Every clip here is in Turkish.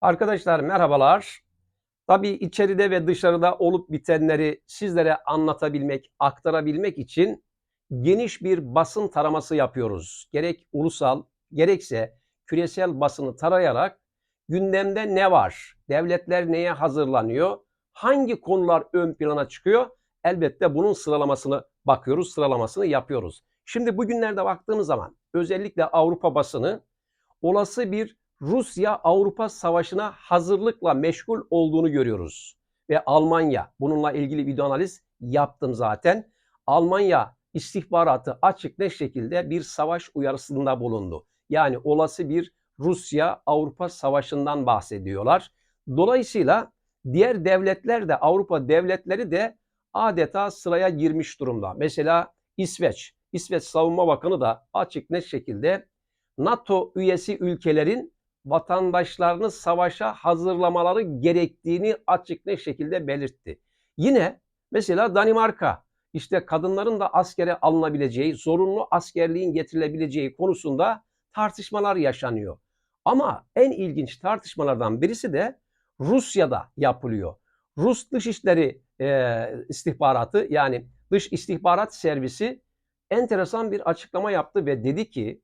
Arkadaşlar merhabalar. Tabii içeride ve dışarıda olup bitenleri sizlere anlatabilmek, aktarabilmek için geniş bir basın taraması yapıyoruz. Gerek ulusal, gerekse küresel basını tarayarak gündemde ne var? Devletler neye hazırlanıyor? Hangi konular ön plana çıkıyor? Elbette bunun sıralamasını bakıyoruz, sıralamasını yapıyoruz. Şimdi bugünlerde baktığımız zaman özellikle Avrupa basını olası bir Rusya-Avrupa savaşına hazırlıkla meşgul olduğunu görüyoruz. Ve Almanya, bununla ilgili video analiz yaptım zaten. Almanya istihbaratı açık ne şekilde bir savaş uyarısında bulundu. Yani olası bir Rusya-Avrupa savaşından bahsediyorlar. Dolayısıyla diğer devletler de Avrupa devletleri de adeta sıraya girmiş durumda. Mesela İsveç, İsveç Savunma Bakanı da açık net şekilde NATO üyesi ülkelerin vatandaşlarını savaşa hazırlamaları gerektiğini açık net şekilde belirtti. Yine mesela Danimarka işte kadınların da askere alınabileceği, zorunlu askerliğin getirilebileceği konusunda tartışmalar yaşanıyor. Ama en ilginç tartışmalardan birisi de Rusya'da yapılıyor. Rus Dışişleri e, istihbaratı yani Dış İstihbarat Servisi enteresan bir açıklama yaptı ve dedi ki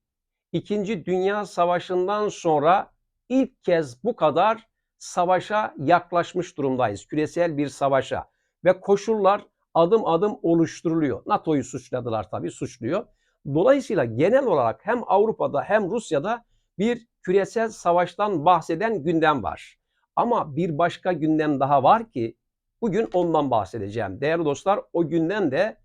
İkinci Dünya Savaşı'ndan sonra ilk kez bu kadar savaşa yaklaşmış durumdayız. Küresel bir savaşa ve koşullar adım adım oluşturuluyor. NATO'yu suçladılar tabii suçluyor. Dolayısıyla genel olarak hem Avrupa'da hem Rusya'da bir küresel savaştan bahseden gündem var. Ama bir başka gündem daha var ki bugün ondan bahsedeceğim. Değerli dostlar o gündem de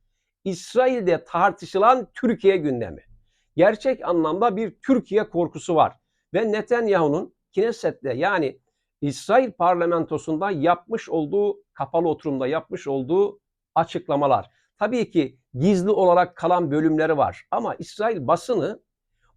İsrail'de tartışılan Türkiye gündemi. Gerçek anlamda bir Türkiye korkusu var. Ve Netanyahu'nun Knesset'te yani İsrail parlamentosunda yapmış olduğu kapalı oturumda yapmış olduğu açıklamalar. Tabii ki gizli olarak kalan bölümleri var ama İsrail basını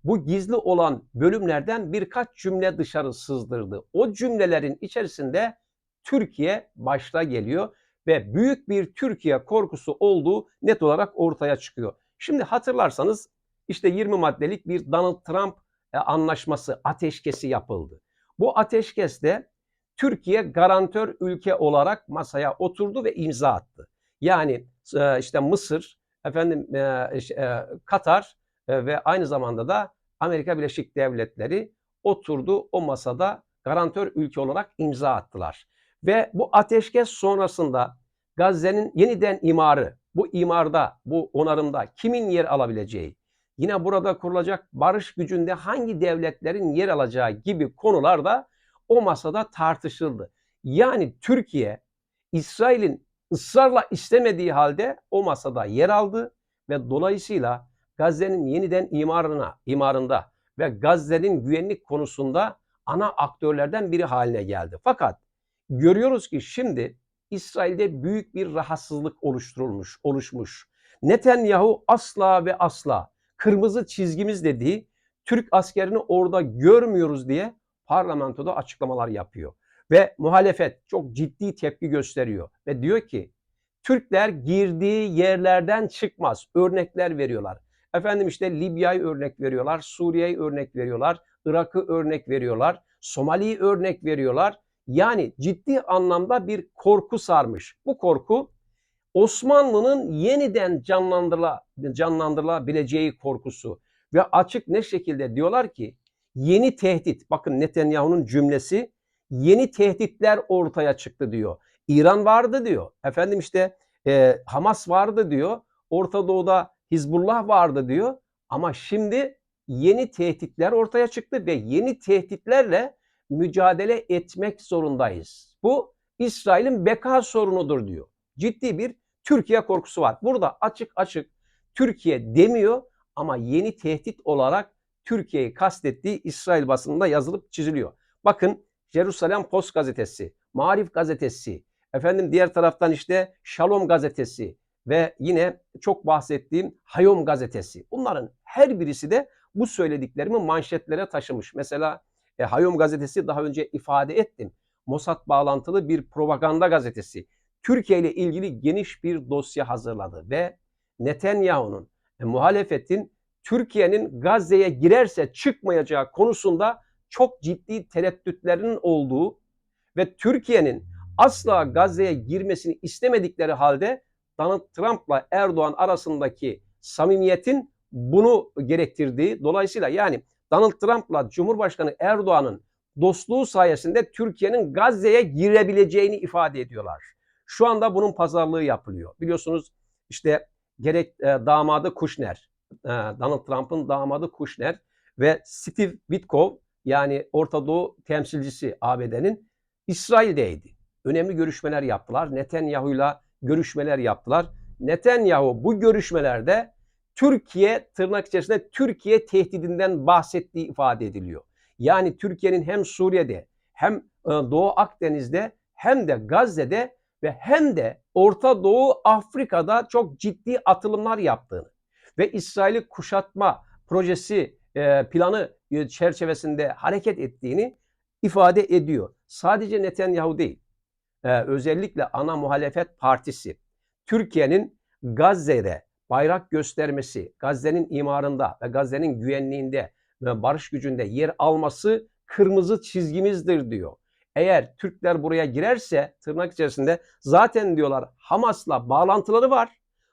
bu gizli olan bölümlerden birkaç cümle dışarı sızdırdı. O cümlelerin içerisinde Türkiye başta geliyor ve büyük bir Türkiye korkusu olduğu net olarak ortaya çıkıyor. Şimdi hatırlarsanız işte 20 maddelik bir Donald Trump e, anlaşması, ateşkesi yapıldı. Bu ateşkeste Türkiye garantör ülke olarak masaya oturdu ve imza attı. Yani e, işte Mısır, efendim e, Katar ve aynı zamanda da Amerika Birleşik Devletleri oturdu o masada garantör ülke olarak imza attılar. Ve bu ateşkes sonrasında Gazze'nin yeniden imarı, bu imarda, bu onarımda kimin yer alabileceği, yine burada kurulacak barış gücünde hangi devletlerin yer alacağı gibi konular da o masada tartışıldı. Yani Türkiye İsrail'in ısrarla istemediği halde o masada yer aldı ve dolayısıyla Gazze'nin yeniden imarına, imarında ve Gazze'nin güvenlik konusunda ana aktörlerden biri haline geldi. Fakat görüyoruz ki şimdi İsrail'de büyük bir rahatsızlık oluşturulmuş, oluşmuş. Netanyahu asla ve asla kırmızı çizgimiz dediği Türk askerini orada görmüyoruz diye parlamentoda açıklamalar yapıyor. Ve muhalefet çok ciddi tepki gösteriyor ve diyor ki Türkler girdiği yerlerden çıkmaz. Örnekler veriyorlar. Efendim işte Libya'yı örnek veriyorlar, Suriye'yi örnek veriyorlar, Irak'ı örnek veriyorlar, Somali'yi örnek veriyorlar. Yani ciddi anlamda bir korku sarmış. Bu korku Osmanlı'nın yeniden canlandırıla, canlandırılabileceği korkusu ve açık ne şekilde diyorlar ki yeni tehdit bakın Netanyahu'nun cümlesi yeni tehditler ortaya çıktı diyor. İran vardı diyor. Efendim işte e, Hamas vardı diyor. Orta Doğu'da Hizbullah vardı diyor. Ama şimdi yeni tehditler ortaya çıktı ve yeni tehditlerle mücadele etmek zorundayız. Bu İsrail'in beka sorunudur diyor. Ciddi bir Türkiye korkusu var. Burada açık açık Türkiye demiyor ama yeni tehdit olarak Türkiye'yi kastettiği İsrail basınında yazılıp çiziliyor. Bakın Jerusalem Post gazetesi, Marif gazetesi, efendim diğer taraftan işte Shalom gazetesi ve yine çok bahsettiğim Hayom gazetesi. Bunların her birisi de bu söylediklerimi manşetlere taşımış. Mesela e, Hayom gazetesi daha önce ifade ettim. Mossad bağlantılı bir propaganda gazetesi. Türkiye ile ilgili geniş bir dosya hazırladı ve Netanyahu'nun e, muhalefetin Türkiye'nin Gazze'ye girerse çıkmayacağı konusunda çok ciddi tereddütlerinin olduğu ve Türkiye'nin asla Gazze'ye girmesini istemedikleri halde Donald Trump'la Erdoğan arasındaki samimiyetin bunu gerektirdiği dolayısıyla yani Donald Trump'la Cumhurbaşkanı Erdoğan'ın dostluğu sayesinde Türkiye'nin Gazze'ye girebileceğini ifade ediyorlar. Şu anda bunun pazarlığı yapılıyor. Biliyorsunuz işte gerek e, damadı Kushner, e, Donald Trump'ın damadı Kushner ve Steve Witkoff yani Orta Doğu temsilcisi ABD'nin İsrail'deydi. Önemli görüşmeler yaptılar. Netanyahu'yla görüşmeler yaptılar. Netanyahu bu görüşmelerde Türkiye tırnak içerisinde Türkiye tehdidinden bahsettiği ifade ediliyor. Yani Türkiye'nin hem Suriye'de hem e, Doğu Akdeniz'de hem de Gazze'de ve hem de Orta Doğu Afrika'da çok ciddi atılımlar yaptığını ve İsrail'i kuşatma projesi e, planı e, çerçevesinde hareket ettiğini ifade ediyor. Sadece Netanyahu değil. Özellikle ana muhalefet partisi Türkiye'nin Gazze'de bayrak göstermesi, Gazze'nin imarında ve Gazze'nin güvenliğinde ve barış gücünde yer alması kırmızı çizgimizdir diyor. Eğer Türkler buraya girerse tırnak içerisinde zaten diyorlar Hamas'la bağlantıları var.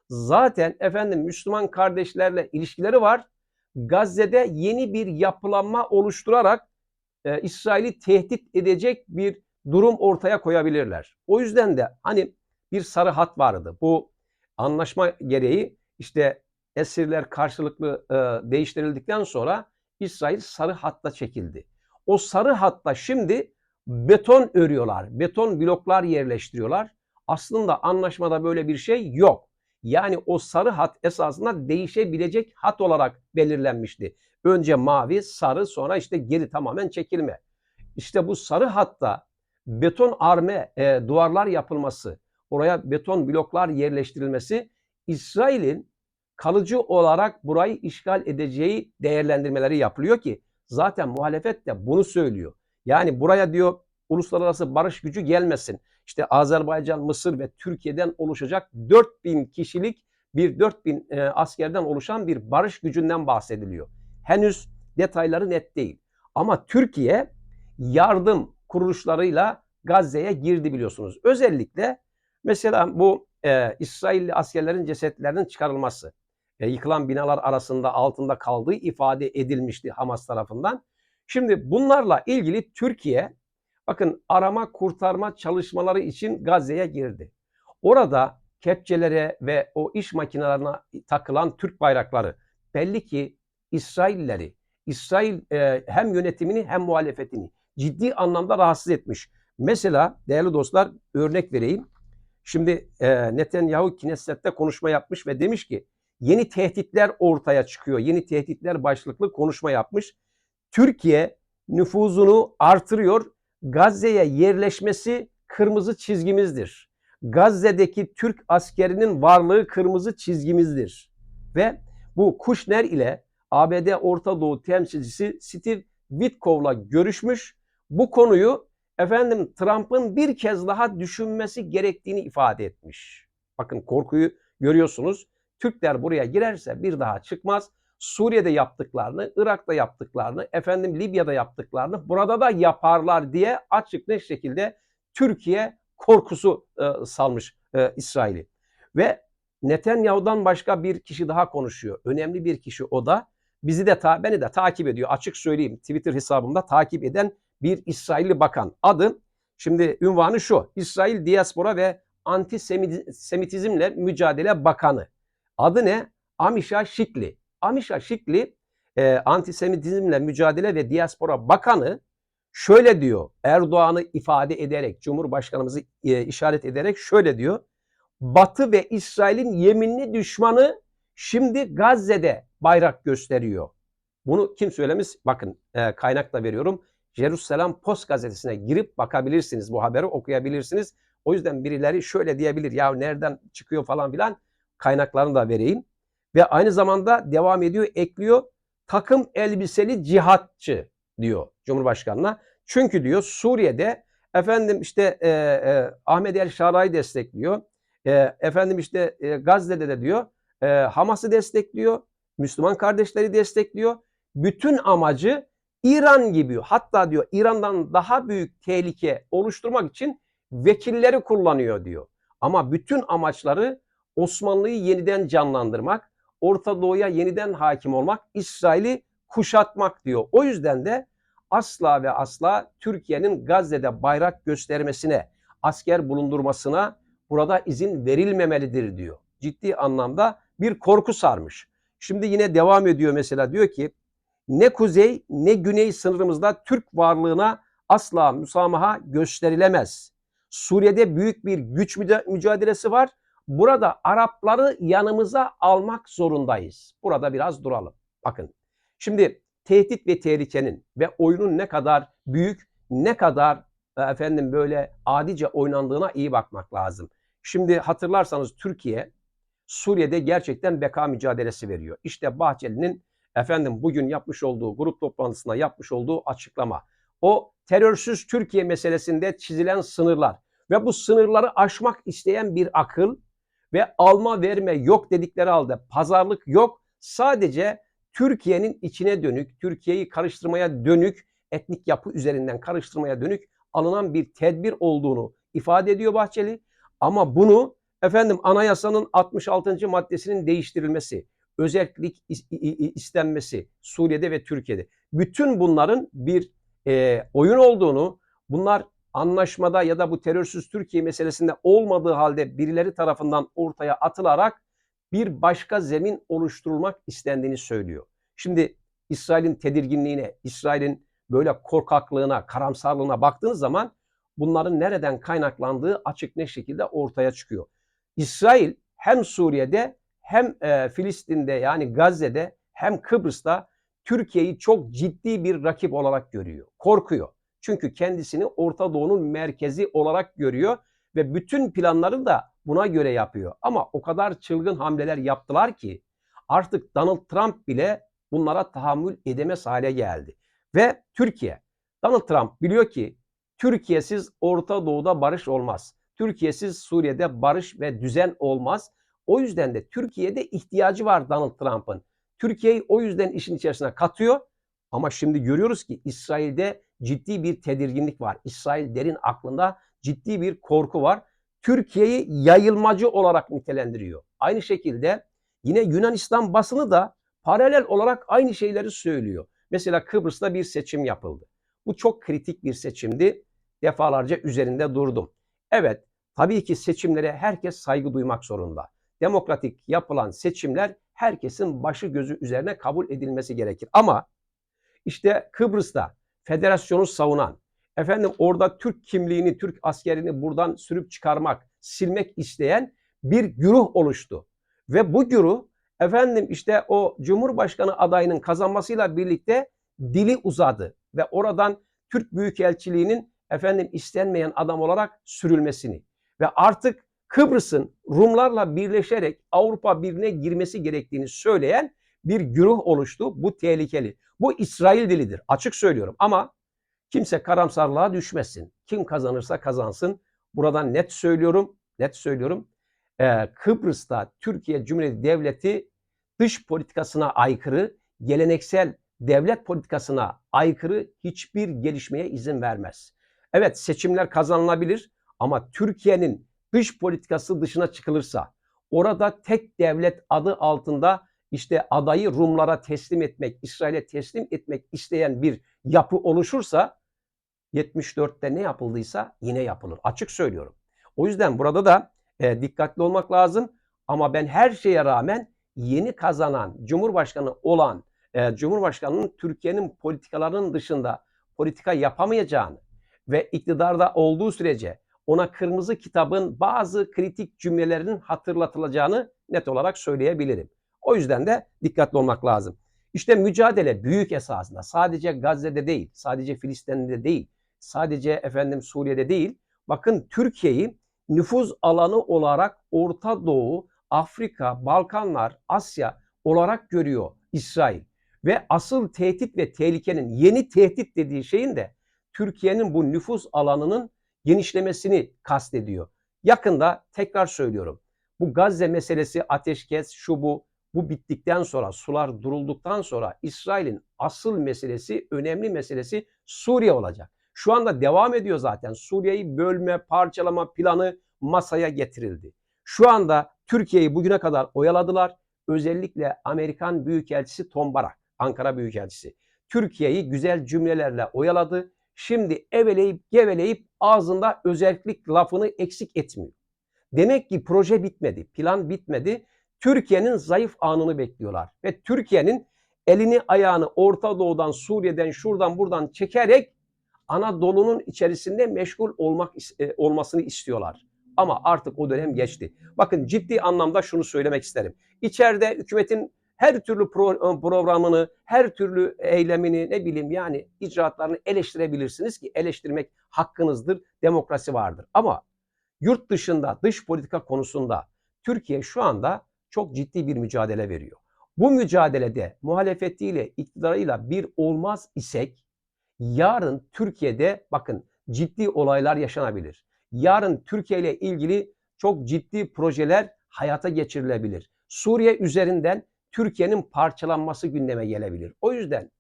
Zaten efendim Müslüman kardeşlerle ilişkileri var. Gazze'de yeni bir yapılanma oluşturarak e, İsrail'i tehdit edecek bir durum ortaya koyabilirler. O yüzden de hani bir sarı hat vardı. Bu anlaşma gereği işte esirler karşılıklı e, değiştirildikten sonra İsrail sarı hatta çekildi. O sarı hatta şimdi beton örüyorlar. Beton bloklar yerleştiriyorlar. Aslında anlaşmada böyle bir şey yok. Yani o sarı hat esasında değişebilecek hat olarak belirlenmişti. Önce mavi, sarı sonra işte geri tamamen çekilme. İşte bu sarı hatta beton arme e, duvarlar yapılması, oraya beton bloklar yerleştirilmesi İsrail'in kalıcı olarak burayı işgal edeceği değerlendirmeleri yapılıyor ki zaten muhalefet de bunu söylüyor. Yani buraya diyor uluslararası barış gücü gelmesin. İşte Azerbaycan, Mısır ve Türkiye'den oluşacak 4000 kişilik bir 4000 e, askerden oluşan bir barış gücünden bahsediliyor. Henüz detayları net değil. Ama Türkiye yardım kuruluşlarıyla Gazze'ye girdi biliyorsunuz. Özellikle mesela bu e, İsrailli askerlerin cesetlerinin çıkarılması, e, yıkılan binalar arasında altında kaldığı ifade edilmişti Hamas tarafından. Şimdi bunlarla ilgili Türkiye bakın arama kurtarma çalışmaları için Gazze'ye girdi. Orada kepçelere ve o iş makinelerine takılan Türk bayrakları belli ki İsrailleri, İsrail e, hem yönetimini hem muhalefetini ciddi anlamda rahatsız etmiş. Mesela değerli dostlar örnek vereyim. Şimdi e, Netanyahu Knesset'te konuşma yapmış ve demiş ki yeni tehditler ortaya çıkıyor. Yeni tehditler başlıklı konuşma yapmış. Türkiye nüfuzunu artırıyor. Gazze'ye yerleşmesi kırmızı çizgimizdir. Gazze'deki Türk askerinin varlığı kırmızı çizgimizdir. Ve bu Kuşner ile ABD Orta Doğu temsilcisi Steve Witkoff'la görüşmüş. Bu konuyu efendim Trump'ın bir kez daha düşünmesi gerektiğini ifade etmiş. Bakın korkuyu görüyorsunuz. Türkler buraya girerse bir daha çıkmaz. Suriye'de yaptıklarını, Irak'ta yaptıklarını, efendim Libya'da yaptıklarını burada da yaparlar diye açık net şekilde Türkiye korkusu e, salmış e, İsrail'i. Ve Netanyahu'dan başka bir kişi daha konuşuyor. Önemli bir kişi o da. Bizi de ta, beni de takip ediyor. Açık söyleyeyim Twitter hesabımda takip eden bir İsrailli bakan. Adı şimdi ünvanı şu. İsrail Diaspora ve Antisemitizmle Mücadele Bakanı. Adı ne? Amisha Şikli. Amisha Şikli e, antisemitizmle mücadele ve diaspora bakanı şöyle diyor. Erdoğan'ı ifade ederek, Cumhurbaşkanımızı e, işaret ederek şöyle diyor. Batı ve İsrail'in yeminli düşmanı şimdi Gazze'de bayrak gösteriyor. Bunu kim söylemiş? Bakın e, kaynakla veriyorum. Jerusalem Post gazetesine girip bakabilirsiniz. Bu haberi okuyabilirsiniz. O yüzden birileri şöyle diyebilir. Ya nereden çıkıyor falan filan kaynaklarını da vereyim. Ve aynı zamanda devam ediyor, ekliyor. Takım elbiseli cihatçı diyor Cumhurbaşkanı'na. Çünkü diyor Suriye'de efendim işte e, e, Ahmet El Şara'yı destekliyor. E, efendim işte e, Gazze'de de diyor e, Hamas'ı destekliyor. Müslüman kardeşleri destekliyor. Bütün amacı İran gibi hatta diyor İran'dan daha büyük tehlike oluşturmak için vekilleri kullanıyor diyor. Ama bütün amaçları Osmanlı'yı yeniden canlandırmak, Orta Doğu'ya yeniden hakim olmak, İsrail'i kuşatmak diyor. O yüzden de asla ve asla Türkiye'nin Gazze'de bayrak göstermesine, asker bulundurmasına burada izin verilmemelidir diyor. Ciddi anlamda bir korku sarmış. Şimdi yine devam ediyor mesela diyor ki ne kuzey ne güney sınırımızda Türk varlığına asla müsamaha gösterilemez. Suriye'de büyük bir güç mücadelesi var. Burada Arapları yanımıza almak zorundayız. Burada biraz duralım. Bakın. Şimdi tehdit ve tehlikenin ve oyunun ne kadar büyük, ne kadar e, efendim böyle adice oynandığına iyi bakmak lazım. Şimdi hatırlarsanız Türkiye Suriye'de gerçekten beka mücadelesi veriyor. İşte Bahçeli'nin efendim bugün yapmış olduğu grup toplantısında yapmış olduğu açıklama. O terörsüz Türkiye meselesinde çizilen sınırlar ve bu sınırları aşmak isteyen bir akıl ve alma verme yok dedikleri halde pazarlık yok. Sadece Türkiye'nin içine dönük, Türkiye'yi karıştırmaya dönük, etnik yapı üzerinden karıştırmaya dönük alınan bir tedbir olduğunu ifade ediyor Bahçeli. Ama bunu efendim anayasanın 66. maddesinin değiştirilmesi, özellik istenmesi Suriye'de ve Türkiye'de. Bütün bunların bir e, oyun olduğunu, bunlar anlaşmada ya da bu terörsüz Türkiye meselesinde olmadığı halde birileri tarafından ortaya atılarak bir başka zemin oluşturulmak istendiğini söylüyor. Şimdi İsrail'in tedirginliğine, İsrail'in böyle korkaklığına, karamsarlığına baktığınız zaman bunların nereden kaynaklandığı açık ne şekilde ortaya çıkıyor. İsrail hem Suriye'de hem e, Filistin'de yani Gazze'de hem Kıbrıs'ta Türkiye'yi çok ciddi bir rakip olarak görüyor. Korkuyor. Çünkü kendisini Orta Doğu'nun merkezi olarak görüyor ve bütün planları da buna göre yapıyor. Ama o kadar çılgın hamleler yaptılar ki artık Donald Trump bile bunlara tahammül edemez hale geldi. Ve Türkiye, Donald Trump biliyor ki Türkiye'siz Orta Doğu'da barış olmaz. Türkiye'siz Suriye'de barış ve düzen olmaz. O yüzden de Türkiye'de ihtiyacı var Donald Trump'ın. Türkiye'yi o yüzden işin içerisine katıyor. Ama şimdi görüyoruz ki İsrail'de ciddi bir tedirginlik var. İsrail derin aklında ciddi bir korku var. Türkiye'yi yayılmacı olarak nitelendiriyor. Aynı şekilde yine Yunanistan basını da paralel olarak aynı şeyleri söylüyor. Mesela Kıbrıs'ta bir seçim yapıldı. Bu çok kritik bir seçimdi. Defalarca üzerinde durdum. Evet, tabii ki seçimlere herkes saygı duymak zorunda. Demokratik yapılan seçimler herkesin başı gözü üzerine kabul edilmesi gerekir. Ama işte Kıbrıs'ta federasyonu savunan, efendim orada Türk kimliğini, Türk askerini buradan sürüp çıkarmak, silmek isteyen bir güruh oluştu. Ve bu güruh efendim işte o Cumhurbaşkanı adayının kazanmasıyla birlikte dili uzadı ve oradan Türk Büyükelçiliğinin efendim istenmeyen adam olarak sürülmesini ve artık Kıbrıs'ın Rumlarla birleşerek Avrupa Birliği'ne girmesi gerektiğini söyleyen bir güruh oluştu. Bu tehlikeli. Bu İsrail dilidir. Açık söylüyorum ama kimse karamsarlığa düşmesin. Kim kazanırsa kazansın. Buradan net söylüyorum. Net söylüyorum. Ee, Kıbrıs'ta Türkiye Cumhuriyeti Devleti dış politikasına aykırı, geleneksel devlet politikasına aykırı hiçbir gelişmeye izin vermez. Evet seçimler kazanılabilir ama Türkiye'nin dış politikası dışına çıkılırsa orada tek devlet adı altında işte adayı Rumlara teslim etmek, İsrail'e teslim etmek isteyen bir yapı oluşursa 74'te ne yapıldıysa yine yapılır. Açık söylüyorum. O yüzden burada da e, dikkatli olmak lazım. Ama ben her şeye rağmen yeni kazanan Cumhurbaşkanı olan e, Cumhurbaşkanı'nın Türkiye'nin politikalarının dışında politika yapamayacağını ve iktidarda olduğu sürece ona kırmızı kitabın bazı kritik cümlelerinin hatırlatılacağını net olarak söyleyebilirim. O yüzden de dikkatli olmak lazım. İşte mücadele büyük esasında sadece Gazze'de değil, sadece Filistin'de değil, sadece efendim Suriye'de değil. Bakın Türkiye'yi nüfuz alanı olarak Orta Doğu, Afrika, Balkanlar, Asya olarak görüyor İsrail. Ve asıl tehdit ve tehlikenin yeni tehdit dediği şeyin de Türkiye'nin bu nüfus alanının genişlemesini kastediyor. Yakında tekrar söylüyorum. Bu Gazze meselesi ateşkes şu bu bu bittikten sonra, sular durulduktan sonra İsrail'in asıl meselesi, önemli meselesi Suriye olacak. Şu anda devam ediyor zaten. Suriye'yi bölme, parçalama planı masaya getirildi. Şu anda Türkiye'yi bugüne kadar oyaladılar. Özellikle Amerikan Büyükelçisi Tom Barak, Ankara Büyükelçisi. Türkiye'yi güzel cümlelerle oyaladı. Şimdi eveleyip geveleyip ağzında özellik lafını eksik etmiyor. Demek ki proje bitmedi, plan bitmedi. Türkiye'nin zayıf anını bekliyorlar. Ve Türkiye'nin elini ayağını Orta Doğu'dan, Suriye'den, şuradan buradan çekerek Anadolu'nun içerisinde meşgul olmak e, olmasını istiyorlar. Ama artık o dönem geçti. Bakın ciddi anlamda şunu söylemek isterim. İçeride hükümetin her türlü pro, e, programını, her türlü eylemini ne bileyim yani icraatlarını eleştirebilirsiniz ki eleştirmek hakkınızdır, demokrasi vardır. Ama yurt dışında dış politika konusunda Türkiye şu anda çok ciddi bir mücadele veriyor. Bu mücadelede muhalefetiyle, iktidarıyla bir olmaz isek yarın Türkiye'de bakın ciddi olaylar yaşanabilir. Yarın Türkiye ile ilgili çok ciddi projeler hayata geçirilebilir. Suriye üzerinden Türkiye'nin parçalanması gündeme gelebilir. O yüzden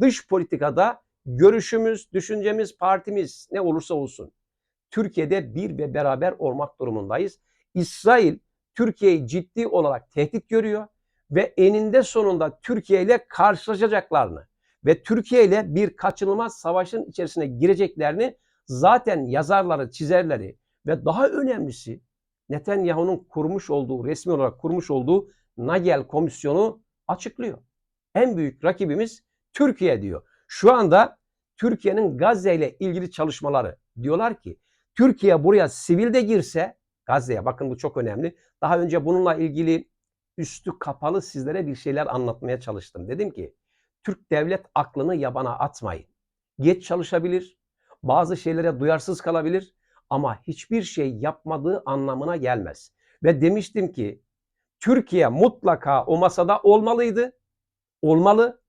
dış politikada görüşümüz, düşüncemiz, partimiz ne olursa olsun Türkiye'de bir ve beraber olmak durumundayız. İsrail Türkiye'yi ciddi olarak tehdit görüyor ve eninde sonunda Türkiye ile karşılaşacaklarını ve Türkiye ile bir kaçınılmaz savaşın içerisine gireceklerini zaten yazarları, çizerleri ve daha önemlisi Netanyahu'nun kurmuş olduğu, resmi olarak kurmuş olduğu Nagel komisyonu açıklıyor. En büyük rakibimiz Türkiye diyor. Şu anda Türkiye'nin Gazze ile ilgili çalışmaları diyorlar ki Türkiye buraya sivil de girse Gazze'ye bakın bu çok önemli. Daha önce bununla ilgili üstü kapalı sizlere bir şeyler anlatmaya çalıştım. Dedim ki Türk devlet aklını yabana atmayın. Geç çalışabilir, bazı şeylere duyarsız kalabilir ama hiçbir şey yapmadığı anlamına gelmez. Ve demiştim ki Türkiye mutlaka o masada olmalıydı. Olmalı.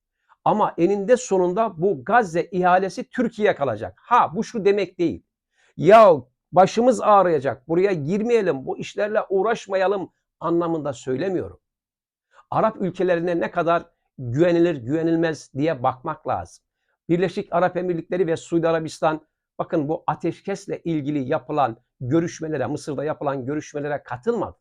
Ama eninde sonunda bu Gazze ihalesi Türkiye kalacak. Ha bu şu demek değil. Ya başımız ağrıyacak. Buraya girmeyelim, bu işlerle uğraşmayalım anlamında söylemiyorum. Arap ülkelerine ne kadar güvenilir, güvenilmez diye bakmak lazım. Birleşik Arap Emirlikleri ve Suudi Arabistan bakın bu ateşkesle ilgili yapılan görüşmelere, Mısır'da yapılan görüşmelere katılmadı.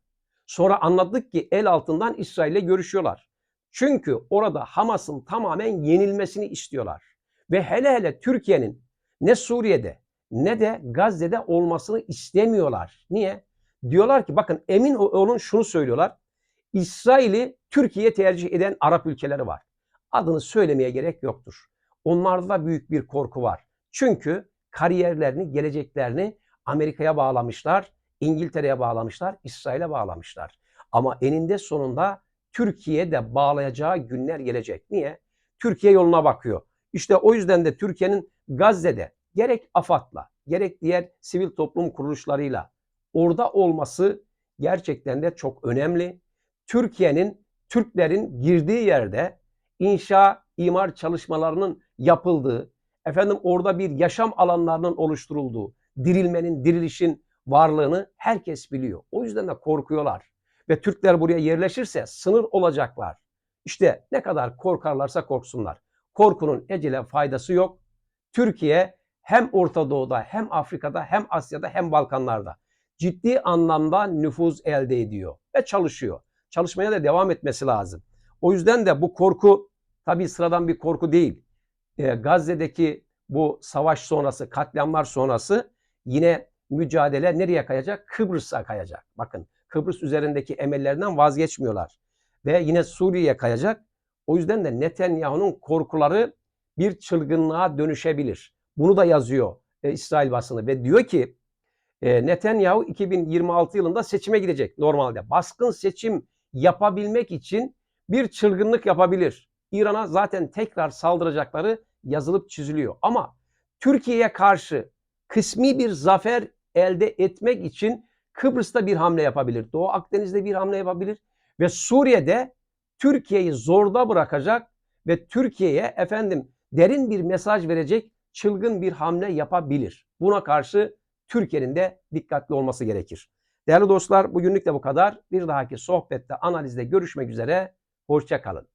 Sonra anladık ki el altından İsrail'le görüşüyorlar. Çünkü orada Hamas'ın tamamen yenilmesini istiyorlar. Ve hele hele Türkiye'nin ne Suriye'de ne de Gazze'de olmasını istemiyorlar. Niye? Diyorlar ki bakın emin olun şunu söylüyorlar. İsrail'i Türkiye tercih eden Arap ülkeleri var. Adını söylemeye gerek yoktur. Onlarda da büyük bir korku var. Çünkü kariyerlerini, geleceklerini Amerika'ya bağlamışlar, İngiltere'ye bağlamışlar, İsrail'e bağlamışlar. Ama eninde sonunda Türkiye de bağlayacağı günler gelecek. Niye? Türkiye yoluna bakıyor. İşte o yüzden de Türkiye'nin Gazze'de gerek AFAD'la gerek diğer sivil toplum kuruluşlarıyla orada olması gerçekten de çok önemli. Türkiye'nin Türklerin girdiği yerde inşa imar çalışmalarının yapıldığı, efendim orada bir yaşam alanlarının oluşturulduğu, dirilmenin, dirilişin varlığını herkes biliyor. O yüzden de korkuyorlar. Ve Türkler buraya yerleşirse sınır olacaklar. İşte ne kadar korkarlarsa korksunlar. Korkunun ecele faydası yok. Türkiye hem Orta Doğu'da hem Afrika'da hem Asya'da hem Balkanlar'da ciddi anlamda nüfuz elde ediyor ve çalışıyor. Çalışmaya da devam etmesi lazım. O yüzden de bu korku tabii sıradan bir korku değil. Ee, Gazze'deki bu savaş sonrası, katliamlar sonrası yine mücadele nereye kayacak? Kıbrıs'a kayacak. Bakın Kıbrıs üzerindeki emellerinden vazgeçmiyorlar. Ve yine Suriye'ye kayacak. O yüzden de Netanyahu'nun korkuları bir çılgınlığa dönüşebilir. Bunu da yazıyor e, İsrail basını ve diyor ki e, Netanyahu 2026 yılında seçime gidecek normalde. Baskın seçim yapabilmek için bir çılgınlık yapabilir. İran'a zaten tekrar saldıracakları yazılıp çiziliyor. Ama Türkiye'ye karşı kısmi bir zafer elde etmek için Kıbrıs'ta bir hamle yapabilir. Doğu Akdeniz'de bir hamle yapabilir. Ve Suriye'de Türkiye'yi zorda bırakacak ve Türkiye'ye efendim derin bir mesaj verecek çılgın bir hamle yapabilir. Buna karşı Türkiye'nin de dikkatli olması gerekir. Değerli dostlar bugünlük de bu kadar. Bir dahaki sohbette, analizde görüşmek üzere. Hoşça kalın.